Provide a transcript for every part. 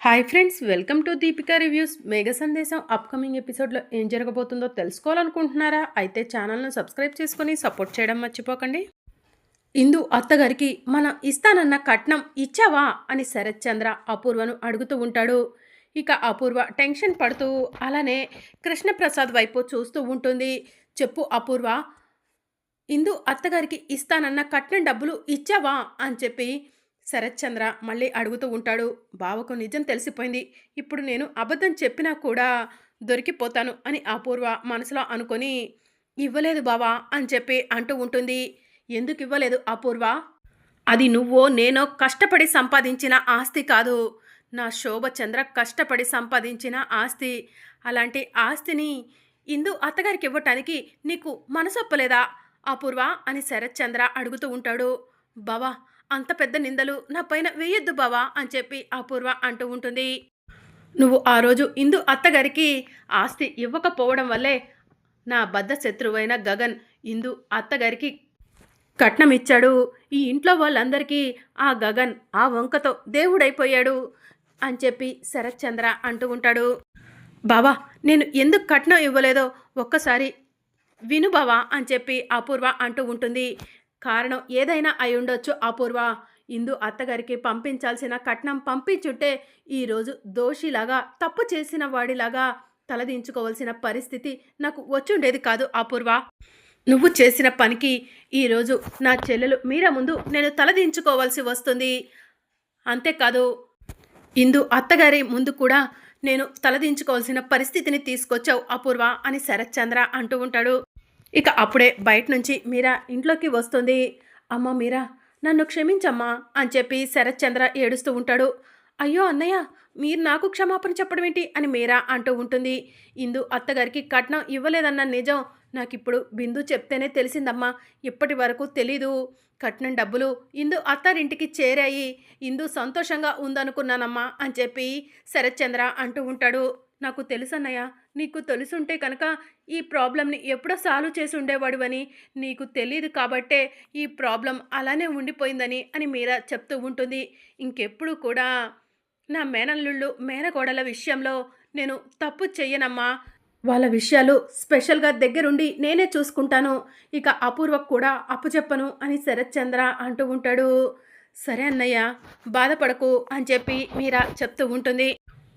Hi friends welcome to Deepika reviews. Megha Sandesam upcoming ఎపిసోడ్లో ఏం జరగబోతుందో తెలుసుకోవాలనుకుంటున్నారా? అయితే ఛానల్ను సబ్స్క్రైబ్ చేసుకొని సపోర్ట్ చేయడం మర్చిపోకండి. ఇందు అత్తగారికి మనం ఇస్తానన్న కట్నం ఇచ్చావా? అని శరత్ చంద్ర అపూర్వను అడుగుతూ ఉంటాడు. ఇక అపూర్వ టెన్షన్ పడుతూ అలానే కృష్ణప్రసాద్ వైపు చూస్తూ ఉంటుంది. చెప్పు అపూర్వ ఇందు అత్తగారికి ఇస్తానన్న కట్నం డబ్బులు ఇచ్చావా? అని చెప్పి శరత్చంద్ర మళ్ళీ అడుగుతూ ఉంటాడు బావకు నిజం తెలిసిపోయింది. ఇప్పుడు నేను అబద్ధం చెప్పినా కూడా దొరికిపోతాను అని అపూర్వ మనసులో అనుకొని ఇవ్వలేదు బావా అని చెప్పి అంటూ ఉంటుంది. ఎందుకు ఇవ్వలేదు అపూర్వ? అది నువ్వో నేనో కష్టపడి సంపాదించిన ఆస్తి కాదు. నా శోభ చంద్ర కష్టపడి సంపాదించిన ఆస్తి. అలాంటి ఆస్తిని ఇందు అత్తగారికి ఇవ్వటానికి నీకు మనసొప్పలేదా? అపూర్వ అని శరత్చంద్ర అడుగుతూ ఉంటాడు. బావా అంత పెద్ద నిందలు నా పైన వేయొద్దు బావా అని చెప్పి అపూర్వ అంటూ ఉంటుంది. నువ్వు ఆ రోజు ఇందు అత్తగారికి ఆస్తి ఇవ్వకపోవడం వల్లే నా బద్ద శత్రువైన గగన్ ఇందు అత్తగారికి కట్నం ఇచ్చాడు. ఈ ఇంట్లో వాళ్ళందరికీ ఆ గగన్ ఆ వంకతో దేవుడైపోయాడు అని చెప్పి శరత్ చంద్ర అంటూ ఉంటాడు. బావా నేను ఎందుకు కట్నం ఇవ్వలేదో ఒక్కసారి విను బావా అని చెప్పి అపూర్వ అంటూ ఉంటుంది. కారణం ఏదైనా అయి ఉండొచ్చు అపూర్వ! ఇందు అత్తగారికి పంపించాల్సిన కట్నం పంపించుంటే ఈరోజు దోషిలాగా తప్పు చేసిన వాడిలాగా తలదించుకోవాల్సిన పరిస్థితి నాకు వచ్చుండేది కాదు అపూర్వ! నువ్వు చేసిన పనికి ఈరోజు నా చెల్లెలు మీరా ముందు నేను తలదించుకోవాల్సి వస్తుంది. అంతేకాదు ఇందు అత్తగారి ముందు కూడా నేను తలదించుకోవాల్సిన పరిస్థితిని తీసుకొచ్చావు అపూర్వ! అని శరత్చంద్ర అంటూ ఉంటాడు. ఇక అప్పుడే బయట నుంచి మీరా ఇంట్లోకి వస్తుంది. అమ్మ మీరా నన్ను క్షమించమ్మా అని చెప్పి శరత్చంద్ర ఏడుస్తూ ఉంటాడు. అయ్యో అన్నయ్య మీరు నాకు క్షమాపణ చెప్పడం ఏంటి అని మీరా అంటూ ఉంటుంది. ఇందు అత్తగారికి కట్నం ఇవ్వలేదన్న నిజం నాకు ఇప్పుడు బిందు చెప్తేనే తెలిసిందమ్మా. ఇప్పటి వరకు తెలీదు. కట్నం డబ్బులు ఇందు అత్తారింటికి చేరాయి. ఇందు సంతోషంగా ఉందనుకున్నానమ్మా అని చెప్పి శరత్చంద్ర అంటూ ఉంటాడు. నాకు తెలుసన్నయ్య నీకు తెలుసుంటే కనుక ఈ ప్రాబ్లంని ఎప్పుడో సాల్వ్ చేసి ఉండేవాడివని నీకు తెలియదు కాబట్టే ఈ ప్రాబ్లం అలానే ఉండిపోయిందని అని మీరా చెప్తూ ఉంటుంది. ఇంకెప్పుడు కూడా నా మేనల్లుళ్ళు మేనకోడల విషయంలో నేను తప్పు చెయ్యనమ్మా. వాళ్ళ విషయాలు స్పెషల్గా దగ్గరుండి నేనే చూసుకుంటాను. ఇక అపూర్వకు కూడా అప్పు చెప్పను అని శరత్ చంద్ర అంటూ ఉంటాడు. సరే అన్నయ్య బాధపడకు అని చెప్పి మీరా చెప్తూ ఉంటుంది.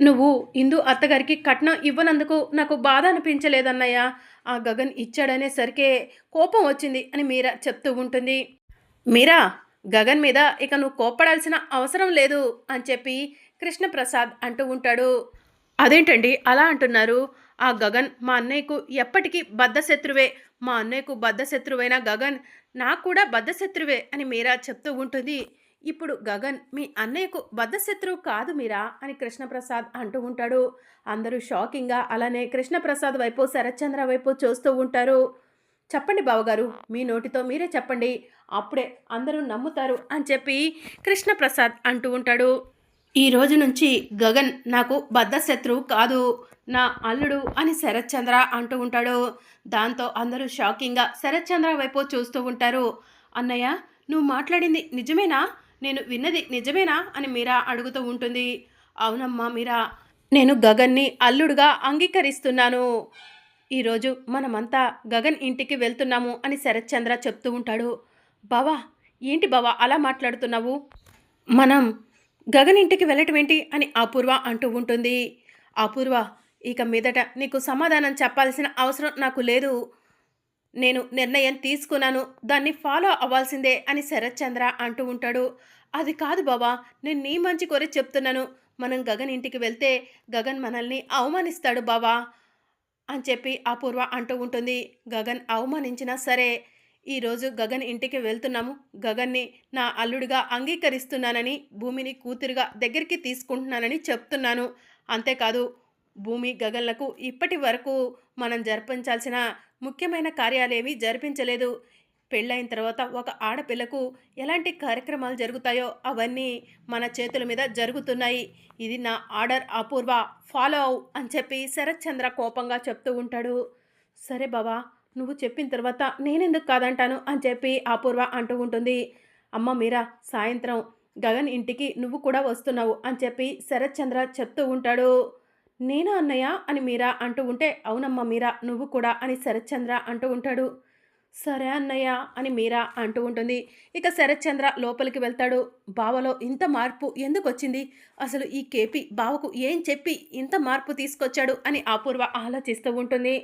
నువ్వు ఇందు అత్తగారికి కట్నం ఇవ్వనందుకు నాకు బాధ అనిపించలేదన్నయ్య. ఆ గగన్ ఇచ్చాడనేసరికే కోపం వచ్చింది అని మీరా చెప్తూ ఉంటుంది. మీరా గగన్ మీద ఇక నువ్వు కోప్పడాల్సిన అవసరం లేదు అని చెప్పి కృష్ణప్రసాద్ అంటూ ఉంటాడు. అదేంటండి అలా అంటున్నారు? ఆ గగన్ మా అన్నయ్యకు ఎప్పటికీ బద్ధశత్రువే మా అన్నయ్యకు బద్ధశత్రువైన గగన్ నాకు కూడా బద్ధశత్రువే అని మీరా చెప్తూ ఉంటుంది. ఇప్పుడు గగన్ మీ అన్నయ్యకు బద్ధశత్రువు కాదు మీరా? అని కృష్ణప్రసాద్ అంటూ ఉంటాడు. అందరూ షాకింగ్గా అలానే కృష్ణప్రసాద్ వైపు శరత్చంద్ర వైపు చూస్తూ ఉంటారు. చెప్పండి బావగారు మీ నోటితో మీరే చెప్పండి. అప్పుడే అందరూ నమ్ముతారు అని చెప్పి కృష్ణప్రసాద్ అంటూ ఉంటాడు. ఈ రోజు నుంచి గగన్ నాకు బద్ధశత్రువు కాదు నా అల్లుడు అని శరత్చంద్ర అంటూ ఉంటాడు. దాంతో అందరూ షాకింగ్గా శరత్చంద్ర వైపు చూస్తూ ఉంటారు. అన్నయ్య నువ్వు మాట్లాడింది నిజమేనా? నేను విన్నది నిజమేనా అని మీరా అడుగుతూ ఉంటుంది. అవునమ్మా మీరా నేను గగన్ని అల్లుడుగా అంగీకరిస్తున్నాను. ఈరోజు మనమంతా గగన్ ఇంటికి వెళ్తున్నాము అని శరత్చంద్ర చెప్తూ ఉంటాడు. బావా ఏంటి బావా అలా మాట్లాడుతున్నావు? మనం గగన్ ఇంటికి వెళ్ళటం ఏంటి అని అపూర్వ అంటూ ఉంటుంది. అపూర్వ ఇక మీదట నీకు సమాధానం చెప్పాల్సిన అవసరం నాకు లేదు. నేను నిర్ణయం తీసుకున్నాను దాన్ని ఫాలో అవ్వాల్సిందే అని శరత్చంద్ర అంటూ ఉంటాడు. అది కాదు బాబా నేను నీ మంచి కోరి చెప్తున్నాను. మనం గగన్ ఇంటికి వెళ్తే గగన్ మనల్ని అవమానిస్తాడు బావా అని చెప్పి అపూర్వ అంటూ ఉంటుంది. గగన్ అవమానించినా సరే ఈరోజు గగన్ ఇంటికి వెళ్తున్నాము. గగన్ని నా అల్లుడిగా అంగీకరిస్తున్నానని భూమిని కూతురుగా దగ్గరికి తీసుకుంటున్నానని చెప్తున్నాను. అంతేకాదు భూమి గగన్లకు ఇప్పటి వరకు మనం జరిపించాల్సిన ముఖ్యమైన కార్యాలేమీ జరిపించలేదు. పెళ్ళైన తర్వాత ఒక ఆడపిల్లకు ఎలాంటి కార్యక్రమాలు జరుగుతాయో అవన్నీ మన చేతుల మీద జరుగుతున్నాయి. ఇది నా ఆర్డర్ అపూర్వ ఫాలో అవు అని చెప్పి శరత్ చంద్ర కోపంగా చెప్తూ ఉంటాడు. సరే బావా నువ్వు చెప్పిన తర్వాత నేనెందుకు కాదంటాను అని చెప్పి అపూర్వ అంటూ ఉంటుంది. అమ్మ మీరా సాయంత్రం గగన్ ఇంటికి నువ్వు కూడా వస్తున్నావు అని చెప్పి శరత్ చంద్ర చెప్తూ ఉంటాడు. నేనా అన్నయ్య అని మీరా అంటూ ఉంటే అవునమ్మా మీరా నువ్వు కూడా అని శరత్చంద్ర అంటూ ఉంటాడు. సరే అన్నయ్య అని మీరా అంటూ ఉంటుంది. ఇక శరత్చంద్ర లోపలికి వెళ్తాడు. బావలో ఇంత మార్పు ఎందుకు వచ్చింది అసలు ఈ కేపీ బావకు ఏం చెప్పి ఇంత మార్పు తీసుకొచ్చాడు అని అపూర్వ ఆలోచిస్తూ ఉంటుంది.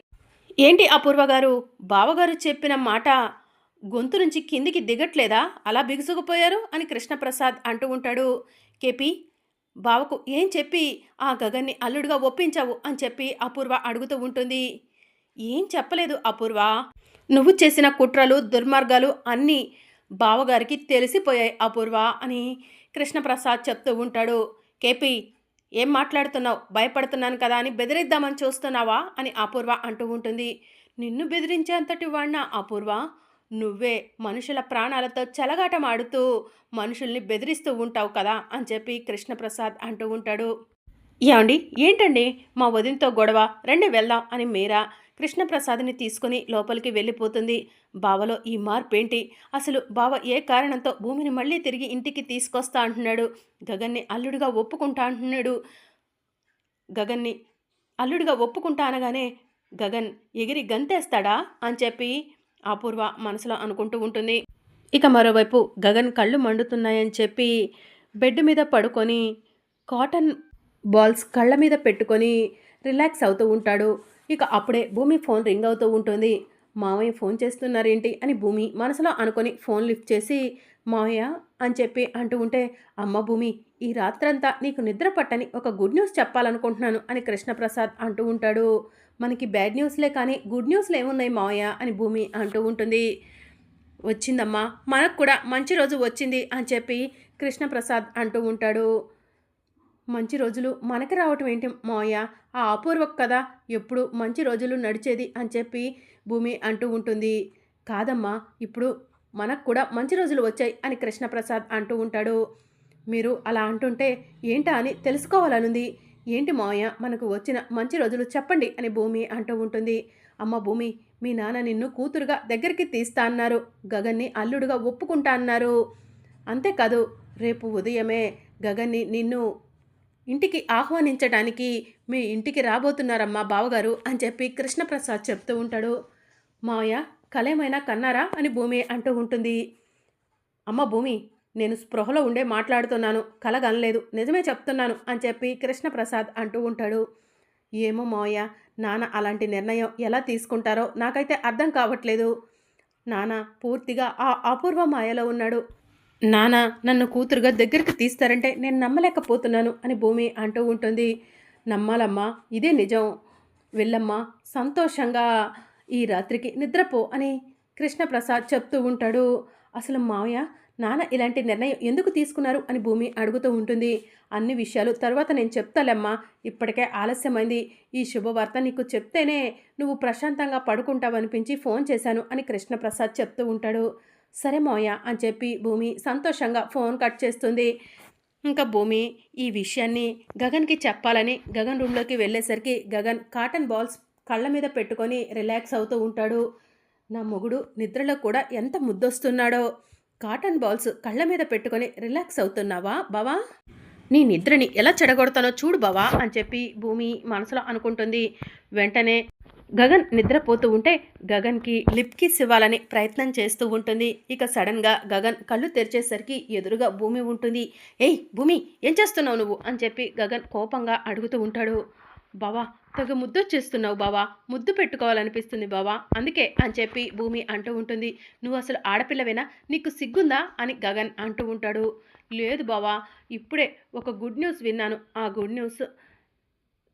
ఏంటి అపూర్వ గారు? బావగారు చెప్పిన మాట గొంతు నుంచి కిందికి దిగట్లేదా? అలా బిగుసుకుపోయారు అని కృష్ణప్రసాద్ అంటూ ఉంటాడు. కేపీ బావకు ఏం చెప్పి ఆ గగన్ని అల్లుడుగా ఒప్పించావు అని చెప్పి అపూర్వ అడుగుతూ ఉంటుంది. ఏం చెప్పలేదు అపూర్వ. నువ్వు చేసిన కుట్రలు దుర్మార్గాలు అన్నీ బావగారికి తెలిసిపోయాయి అపూర్వ అని కృష్ణప్రసాద్ చెప్తూ ఉంటాడు. కేపీ ఏం మాట్లాడుతున్నావు? భయపడుతున్నాను కదా అని బెదిరిద్దామని చూస్తున్నావా అని అపూర్వ అంటూ ఉంటుంది. నిన్ను బెదిరించేంతటి వాడినా అపూర్వ? నువ్వే మనుషుల ప్రాణాలతో చెలగాటమాడుతూ మనుషుల్ని బెదిరిస్తూ ఉంటావు కదా అని చెప్పి కృష్ణప్రసాద్ అంటూ ఉంటాడు. ఏమండి? ఏంటండి? మా వదినతో గొడవ. రండి వెళ్దాం అని మీరా కృష్ణప్రసాద్ని తీసుకుని లోపలికి వెళ్ళిపోతుంది. బావలో ఈ మార్పు ఏంటి అసలు బావ ఏ కారణంతో భూమిని మళ్ళీ తిరిగి ఇంటికి తీసుకొస్తా అంటున్నాడు? గగన్ని అల్లుడిగా ఒప్పుకుంటా అంటున్నాడు. గగన్ని అల్లుడిగా ఒప్పుకుంటా అనగానే గగన్ ఎగిరి గంతేస్తాడా? అని చెప్పి అపూర్వ మనసులో అనుకుంటూ ఉంటుంది. ఇక మరోవైపు గగన్ కళ్ళు మండుతున్నాయని చెప్పి బెడ్ మీద పడుకొని కాటన్ బాల్స్ కళ్ళ మీద పెట్టుకొని రిలాక్స్ అవుతూ ఉంటాడు. ఇక అప్పుడే భూమి ఫోన్ రింగ్ అవుతూ ఉంటుంది. మావయ్య ఫోన్ చేస్తున్నారేంటి అని భూమి మనసులో అనుకొని ఫోన్ లిఫ్ట్ చేసి మావయ్య అని చెప్పి అంటూ ఉంటే అమ్మ భూమి ఈ రాత్రంతా నీకు నిద్ర పట్టని ఒక గుడ్ న్యూస్ చెప్పాలనుకుంటున్నాను అని కృష్ణప్రసాద్ అంటూ ఉంటాడు. మనకి బ్యాడ్ న్యూస్లే కానీ గుడ్ న్యూస్లు ఏమున్నాయి మావయ్య? అని భూమి అంటూ ఉంటుంది. వచ్చిందమ్మా మనకు కూడా మంచి రోజు వచ్చింది అని చెప్పి కృష్ణప్రసాద్ అంటూ ఉంటాడు. మంచి రోజులు మనకి రావటం ఏంటి మావయ్య? ఆ అపూర్వక్ కదా ఎప్పుడు మంచి రోజులు నడిచేది అని చెప్పి భూమి అంటూ ఉంటుంది. కాదమ్మా ఇప్పుడు మనకు కూడా మంచి రోజులు వచ్చాయి అని కృష్ణప్రసాద్ అంటూ ఉంటాడు. మీరు అలా అంటుంటే ఏంటా అని తెలుసుకోవాలనుంది. ఏంటి మావయ్య మనకు వచ్చిన మంచి రోజులు చెప్పండి అని భూమి అంటూ ఉంటుంది. అమ్మ భూమి మీ నాన్న నిన్ను కూతురుగా దగ్గరికి తీస్తా అన్నారు. గగన్ని అల్లుడుగా ఒప్పుకుంటా అన్నారు. అంతేకాదు రేపు ఉదయమే గగన్ని నిన్ను ఇంటికి ఆహ్వానించడానికి మీ ఇంటికి రాబోతున్నారమ్మా బావగారు అని చెప్పి కృష్ణప్రసాద్ చెప్తూ ఉంటాడు. మావయ్య కలేమైనా కన్నారా అని భూమి అంటూ ఉంటుంది. అమ్మ భూమి నేను స్పృహలో ఉండే మాట్లాడుతున్నాను కలగనలేదు నిజమే చెప్తున్నాను అని చెప్పి కృష్ణప్రసాద్ అంటూ ఉంటాడు. ఏమో మోయ నాన్న అలాంటి నిర్ణయం ఎలా తీసుకుంటారో నాకైతే అర్థం కావట్లేదు. నాన్న పూర్తిగా ఆ అపూర్వ మాయలో ఉన్నాడు. నాన్న నన్ను కూతురుగా దగ్గరికి తీస్తారంటే నేను నమ్మలేకపోతున్నాను అని భూమి అంటూ ఉంటుంది. నమ్మాలమ్మా ఇదే నిజం. వెళ్ళమ్మా సంతోషంగా ఈ రాత్రికి నిద్రపో అని కృష్ణప్రసాద్ చెప్తూ ఉంటాడు. అసలు మావయ్య నాన్న ఇలాంటి నిర్ణయం ఎందుకు తీసుకున్నారు అని భూమి అడుగుతూ ఉంటుంది. అన్ని విషయాలు తర్వాత నేను చెప్తాలేమ్మా. ఇప్పటికే ఆలస్యమైంది. ఈ శుభవార్త నీకు చెప్తేనే నువ్వు ప్రశాంతంగా పడుకుంటావనిపించి ఫోన్ చేశాను అని కృష్ణప్రసాద్ చెప్తూ ఉంటాడు. సరే మోయ అని చెప్పి భూమి సంతోషంగా ఫోన్ కట్ చేస్తుంది. ఇంకా భూమి ఈ విషయాన్ని గగన్కి చెప్పాలని గగన్ రూమ్లోకి వెళ్ళేసరికి గగన్ కాటన్ బాల్స్ కళ్ళ మీద పెట్టుకొని రిలాక్స్ అవుతూ ఉంటాడు. నా మొగుడు నిద్రలో కూడా ఎంత ముద్దొస్తున్నాడో. కాటన్ బాల్స్ కళ్ళ మీద పెట్టుకొని రిలాక్స్ అవుతున్నావా బావా? నీ నిద్రని ఎలా చెడగొడతానో చూడు బావా అని చెప్పి భూమి మనసులో అనుకుంటుంది. వెంటనే గగన్ నిద్రపోతూ ఉంటే గగన్కి లిప్ కిస్ ఇవ్వాలని ప్రయత్నం చేస్తూ ఉంటుంది. ఇక సడన్గా గగన్ కళ్ళు తెరిచేసరికి ఎదురుగా భూమి ఉంటుంది. ఏయ్ భూమి ఏం చేస్తున్నావు నువ్వు? అని చెప్పి గగన్ కోపంగా అడుగుతూ ఉంటాడు. బావా తెగ ముద్దు చేస్తున్నావు బావా ముద్దు పెట్టుకోవాలనిపిస్తుంది బావా అందుకే అని చెప్పి భూమి అంటూ ఉంటుంది. నువ్వు అసలు ఆడపిల్లవేనా? నీకు సిగ్గుందా? అని గగన్ అంటూ ఉంటాడు. లేదు బావా ఇప్పుడే ఒక గుడ్ న్యూస్ విన్నాను. ఆ గుడ్ న్యూస్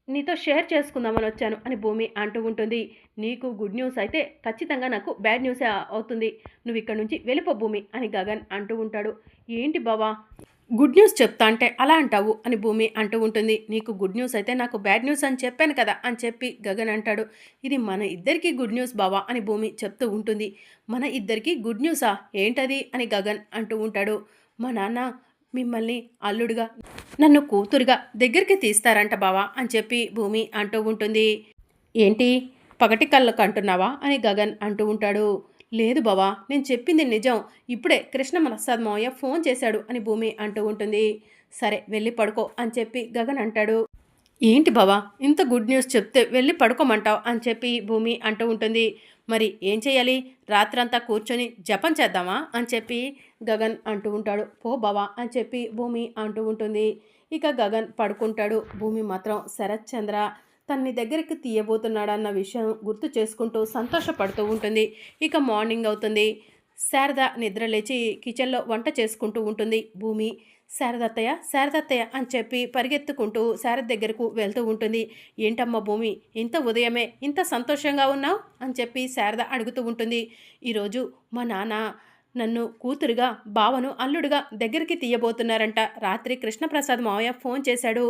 నీతో షేర్ చేసుకుందామని వచ్చాను అని భూమి అంటూ ఉంటుంది. నీకు గుడ్ న్యూస్ అయితే ఖచ్చితంగా నాకు బ్యాడ్ న్యూసే అవుతుంది. నువ్వు ఇక్కడ నుంచి వెళ్ళిపో భూమి అని గగన్ అంటూ ఉంటాడు. ఏంటి బావా? గుడ్ న్యూస్ చెప్తా అంటే అలా అంటావు? అని భూమి అంటూ ఉంటుంది. నీకు గుడ్ న్యూస్ అయితే నాకు బ్యాడ్ న్యూస్ అని చెప్పాను కదా అని చెప్పి గగన్ అంటాడు. ఇది మన ఇద్దరికి గుడ్ న్యూస్ బావా అని భూమి చెప్తూ ఉంటుంది. మన ఇద్దరికి గుడ్ న్యూసా ఏంటది? అని గగన్ అంటూ ఉంటాడు. మా నాన్న మిమ్మల్ని అల్లుడుగా నన్ను కూతురుగా దగ్గరికి తీస్తారంట బావా అని చెప్పి భూమి అంటూ ఉంటుంది. ఏంటి? పగటి కళ్ళకు అంటున్నావా? అని గగన్ అంటూ ఉంటాడు. లేదు బావా నేను చెప్పింది నిజం. ఇప్పుడే కృష్ణ ప్రసాద్ మావయ్య ఫోన్ చేశాడు అని భూమి అంటూ ఉంటుంది. సరే వెళ్ళి పడుకో అని చెప్పి గగన్ అంటాడు. ఏంటి బావా ఇంత గుడ్ న్యూస్ చెప్తే వెళ్ళి పడుకోమంటావు అని చెప్పి భూమి అంటూ ఉంటుంది. మరి ఏం చేయాలి రాత్రంతా కూర్చొని జపం చేద్దామా అని చెప్పి గగన్ అంటూ ఉంటాడు. పో బావా అని చెప్పి భూమి అంటూ ఉంటుంది. ఇక గగన్ పడుకుంటాడు. భూమి మాత్రం శరత్ చంద్ర తన్ని దగ్గరికి తీయబోతున్నాడన్న విషయం గుర్తు చేసుకుంటూ సంతోషపడుతూ ఉంటుంది. ఇక మార్నింగ్ అవుతుంది. శారద నిద్ర లేచి కిచెన్లో వంట చేసుకుంటూ ఉంటుంది. భూమి శారదత్తయ్య శారదత్తయ్య అని చెప్పి పరిగెత్తుకుంటూ శారద దగ్గరకు వెళ్తూ ఉంటుంది. ఏంటమ్మా భూమి ఇంత ఉదయమే ఇంత సంతోషంగా ఉన్నావు? అని చెప్పి శారద అడుగుతూ ఉంటుంది. ఈరోజు మా నాన్న నన్ను కూతురుగా బావను అల్లుడుగా దగ్గరికి తీయబోతున్నారంట. రాత్రి కృష్ణప్రసాద్ మావయ్య ఫోన్ చేశాడు.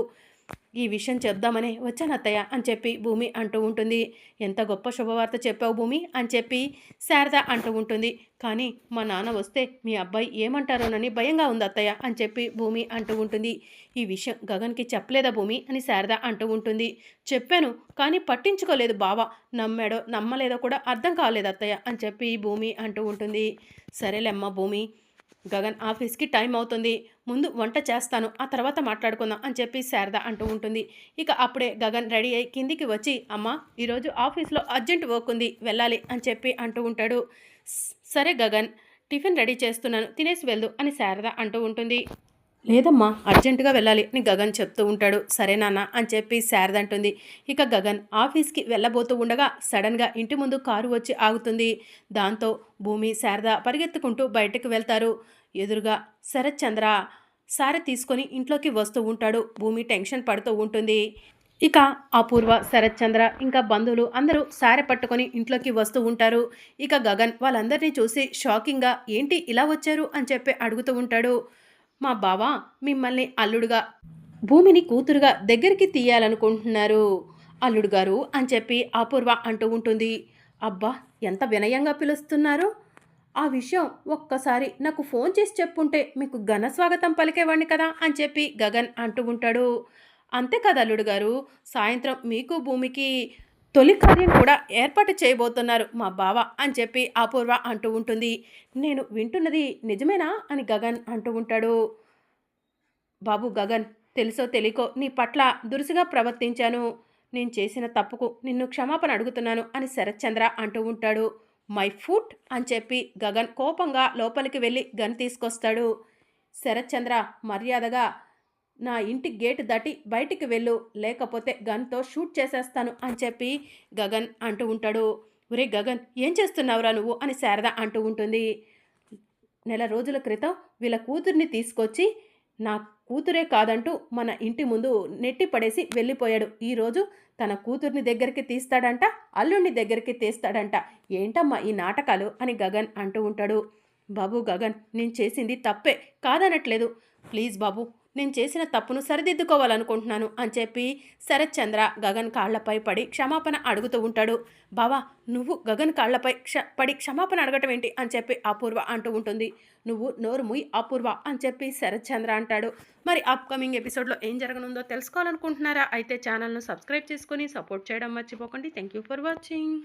ఈ విషయం చెప్దామనే వచ్చానత్తయ్య అని చెప్పి భూమి అంటూ ఉంటుంది. ఎంత గొప్ప శుభవార్త చెప్పావు భూమి అని చెప్పి శారద అంటూ ఉంటుంది. కానీ మా నాన్న వస్తే మీ అబ్బాయి ఏమంటారోనని భయంగా ఉంది అత్తయ్య అని చెప్పి భూమి అంటూ ఉంటుంది. ఈ విషయం గగన్కి చెప్పలేదా భూమి అని శారద అంటూ ఉంటుంది. చెప్పాను కానీ పట్టించుకోలేదు బావ. నమ్మాడో నమ్మలేదో కూడా అర్థం కాలేదు అత్తయ్య అని చెప్పి భూమి అంటూ ఉంటుంది. సరేలేమ్మ భూమి గగన్ ఆఫీస్కి టైం అవుతుంది. ముందు వంట చేస్తాను ఆ తర్వాత మాట్లాడుకుందాం అని చెప్పి శారద అంటూ ఉంటుంది. ఇక అప్పుడే గగన్ రెడీ అయ్యి కిందికి వచ్చి అమ్మ ఈరోజు ఆఫీస్లో అర్జెంట్ వర్క్ ఉంది వెళ్ళాలి అని చెప్పి అంటూ ఉంటాడు. సరే గగన్ టిఫిన్ రెడీ చేస్తున్నాను తినేసి వెళ్దు అని శారద అంటూ ఉంటుంది. లేదమ్మా అర్జెంటుగా వెళ్ళాలి అని గగన్ చెప్తూ ఉంటాడు. సరే నాన్న అని చెప్పి శారద అంటుంది. ఇక గగన్ ఆఫీస్కి వెళ్ళబోతూ ఉండగా సడన్గా ఇంటి ముందు కారు వచ్చి ఆగుతుంది. దాంతో భూమి శారద పరిగెత్తుకుంటూ బయటకు వెళ్తారు. ఎదురుగా శరత్చంద్ర సార తీసుకొని ఇంట్లోకి వస్తూ ఉంటాడు. భూమి టెన్షన్ పడుతూ ఉంటుంది. ఇక అపూర్వ శరత్చంద్ర ఇంకా బంధువులు అందరూ సారె పట్టుకొని ఇంట్లోకి వస్తూ ఉంటారు. ఇక గగన్ వాళ్ళందరినీ చూసి షాకింగ్గా ఏంటి ఇలా వచ్చారు? అని చెప్పి అడుగుతూ ఉంటాడు. మా బావ మిమ్మల్ని అల్లుడుగా భూమిని కూతురుగా దగ్గరికి తీయాలనుకుంటున్నారు. అల్లుడు గారు అని చెప్పి అపూర్వ అంటూ ఉంటుంది. అబ్బా ఎంత వినయంగా పిలుస్తున్నారు. ఆ విషయం ఒక్కసారి నాకు ఫోన్ చేసి చెప్పుంటే మీకు ఘన స్వాగతం పలికేవాడిని కదా అని చెప్పి గగన్ అంటూ ఉంటాడు. అంతే కదా అల్లుడు గారు సాయంత్రం మీకు భూమికి తొలి కార్యం కూడా ఏర్పాటు చేయబోతున్నారు మా బావ అని చెప్పి అపూర్వ అంటూ ఉంటుంది. నేను వింటున్నది నిజమేనా అని గగన్ అంటూ ఉంటాడు. బాబు గగన్ తెలుసో తెలియకో నీ పట్ల దురుసుగా ప్రవర్తించాను. నేను చేసిన తప్పుకు నిన్ను క్షమాపణ అడుగుతున్నాను అని శరత్చంద్ర అంటూ ఉంటాడు. మై ఫుట్ అని చెప్పి గగన్ కోపంగా లోపలికి వెళ్ళి గన్ తీసుకొస్తాడు. శరత్చంద్ర మర్యాదగా నా ఇంటి గేటు దాటి బయటికి వెళ్ళు లేకపోతే గన్తో షూట్ చేసేస్తాను అని చెప్పి గగన్ అంటూ ఉంటాడు. ఒరే గగన్ ఏం చేస్తున్నావురా నువ్వు అని శారద అంటూ ఉంటుంది. నెల రోజుల క్రితం వీళ్ళ కూతుర్ని తీసుకొచ్చి నా కూతురే కాదంటూ మన ఇంటి ముందు నెట్టి పడేసి వెళ్ళిపోయాడు. ఈరోజు తన కూతుర్ని దగ్గరికి తీస్తాడంట అల్లుడిని దగ్గరికి తీస్తాడంట. ఏంటమ్మా ఈ నాటకాలు అని గగన్ అంటూ ఉంటాడు. బాబు గగన్ నేను చేసింది తప్పే కాదనట్లేదు. ప్లీజ్ బాబు నేను చేసిన తప్పును సరిదిద్దుకోవాలనుకుంటున్నాను అని చెప్పి శరత్చంద్ర గగన్ కాళ్ళపై పడి క్షమాపణ అడుగుతూ ఉంటాడు. బావా నువ్వు గగన్ కాళ్ళపై క్ష పడి క్షమాపణ అడగటం ఏంటి? అని చెప్పి అపూర్వ అంటూ ఉంటుంది. నువ్వు నోరు ముయ్ అపూర్వ అని చెప్పి శరత్చంద్ర అంటాడు. మరి అప్కమింగ్ ఎపిసోడ్లో ఏం జరగనుందో తెలుసుకోవాలనుకుంటున్నారా? అయితే ఛానల్ను సబ్స్క్రైబ్ చేసుకొని సపోర్ట్ చేయడం మర్చిపోకండి. Thank you for watching